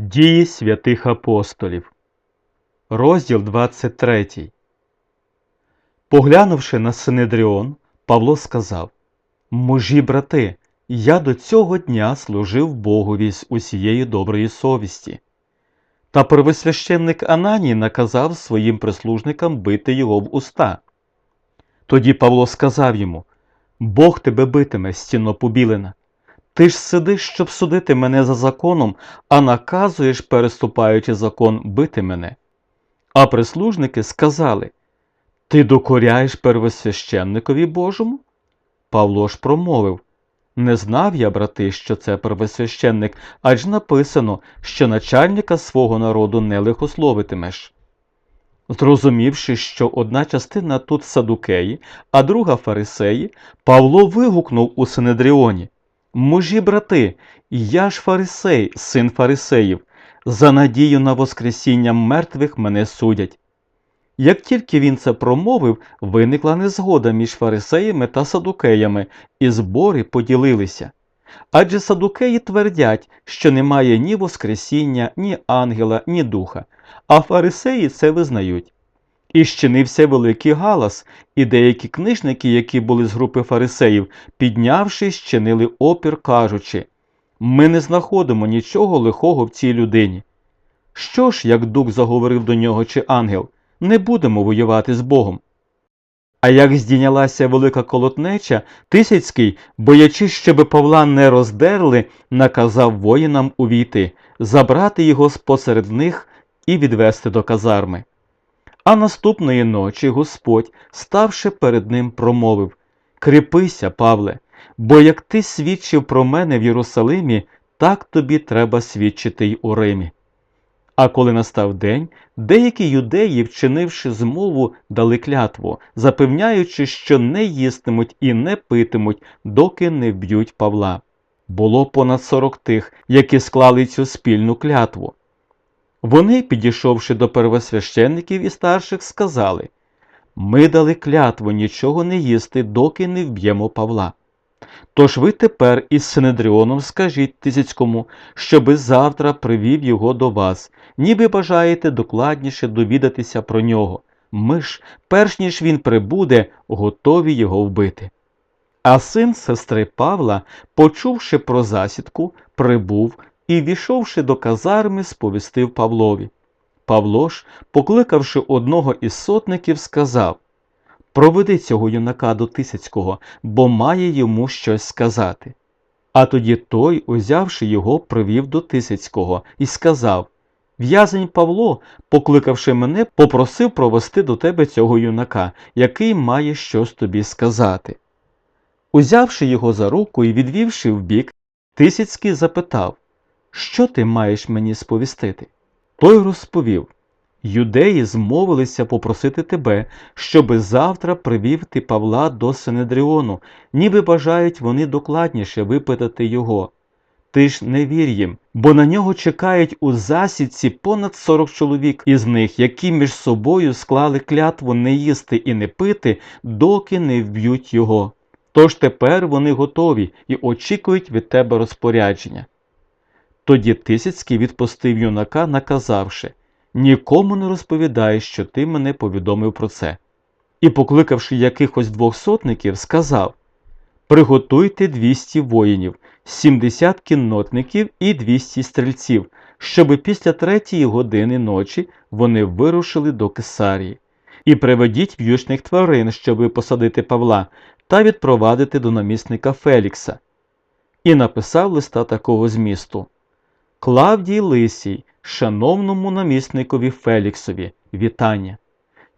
Дії святих апостолів. Розділ 23. Поглянувши на Синедріон, Павло сказав: Мужі брати, я до цього дня служив Богові з усієї доброї совісті. Та первосвященник Ананій наказав своїм прислужникам бити його в уста. Тоді Павло сказав йому: Бог тебе битиме, стіно побілена. Ти ж сидиш, щоб судити мене за законом, а наказуєш, переступаючи закон, бити мене. А прислужники сказали: Ти докоряєш первосвященникові Божому? Павло ж промовив: Не знав я, брати, що це первосвященник, адже написано, що начальника свого народу не лихословитимеш. Зрозумівши, що одна частина тут садукеї, а друга фарисеї, Павло вигукнув у Синедріоні. Мужі брати, я ж фарисей, син фарисеїв, за надію на Воскресіння мертвих мене судять. Як тільки він це промовив, виникла незгода між фарисеями та садукеями, і збори поділилися. Адже садукеї твердять, що немає ні Воскресіння, ні ангела, ні духа, а фарисеї це визнають. І щинився великий галас, і деякі книжники, які були з групи фарисеїв, піднявшись, чинили опір, кажучи Ми не знаходимо нічого лихого в цій людині. Що ж, як дух заговорив до нього чи ангел, не будемо воювати з Богом. А як здійнялася велика колотнеча, Тисяцький, боячись, щоби Павла не роздерли, наказав воїнам увійти, забрати його спосеред них і відвести до казарми. А наступної ночі Господь, ставши перед ним, промовив Кріпися, Павле, бо як ти свідчив про мене в Єрусалимі, так тобі треба свідчити й у Римі. А коли настав день, деякі юдеї, вчинивши змову, дали клятву, запевняючи, що не їстимуть і не питимуть, доки не вб'ють Павла. Було понад сорок тих, які склали цю спільну клятву. Вони, підійшовши до первосвященників і старших, сказали Ми дали клятву нічого не їсти, доки не вб'ємо Павла. Тож ви тепер із Синедріоном скажіть Тисяцькому, щоби завтра привів його до вас, ніби бажаєте докладніше довідатися про нього. Ми ж, перш ніж він прибуде, готові його вбити. А син сестри Павла, почувши про засідку, прибув і, війшовши до казарми, сповістив Павлові. Павло ж, покликавши одного із сотників, сказав Проведи цього юнака до Тисяцького, бо має йому щось сказати. А тоді той, узявши його, привів до Тисяцького і сказав В'язень Павло, покликавши мене, попросив провести до тебе цього юнака, який має щось тобі сказати. Узявши його за руку і відвівши вбік, Тисяцький запитав Що ти маєш мені сповістити? Той розповів Юдеї змовилися попросити тебе, щоби завтра привів ти Павла до Синедріону, ніби бажають вони докладніше випитати його. Ти ж не вір їм, бо на нього чекають у засідці понад сорок чоловік із них, які між собою склали клятву не їсти і не пити, доки не вб'ють його. Тож тепер вони готові і очікують від тебе розпорядження. Тоді Тисяцький відпустив юнака, наказавши Нікому не розповідай, що ти мене повідомив про це. І, покликавши якихось двох сотників, сказав Приготуйте 200 воїнів, 70 кіннотників і 200 стрільців, щоби після третьої години ночі вони вирушили до Кесарії. І приведіть в'ючних тварин, щоби посадити Павла, та відпровадити до намісника Фелікса. І написав листа такого змісту Клавдій Лисій, шановному намісникові Феліксові, вітання.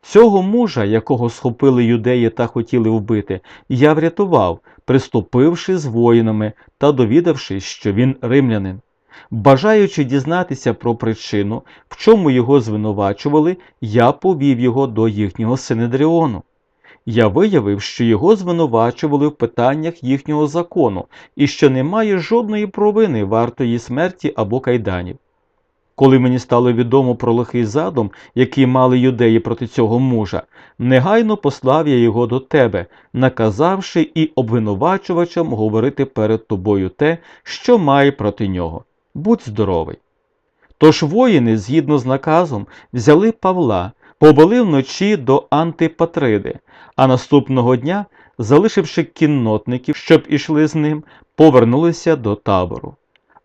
Цього мужа, якого схопили юдеї та хотіли вбити, я врятував, приступивши з воїнами та довідавшись, що він римлянин. Бажаючи дізнатися про причину, в чому його звинувачували, я повів його до їхнього Синедріону. Я виявив, що його звинувачували в питаннях їхнього закону і що немає жодної провини вартої смерті або кайданів. Коли мені стало відомо про лихий задум, який мали юдеї проти цього мужа, негайно послав я його до тебе, наказавши і обвинувачувачам говорити перед тобою те, що має проти нього. Будь здоровий. Тож воїни, згідно з наказом, взяли Павла, побили вночі до Антипатриди, а наступного дня, залишивши кіннотників, щоб ішли з ним, повернулися до табору.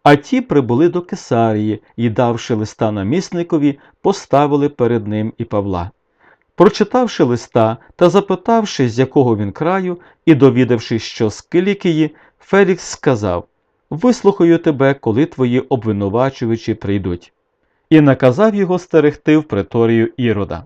А ті прибули до Кесарії і, давши листа намісникові, поставили перед ним і Павла. Прочитавши листа та запитавши, з якого він краю, і довідавшись, що з Килікії, Фелікс сказав Вислухаю тебе, коли твої обвинувачувачі прийдуть, і наказав його стерегти в приторію Ірода.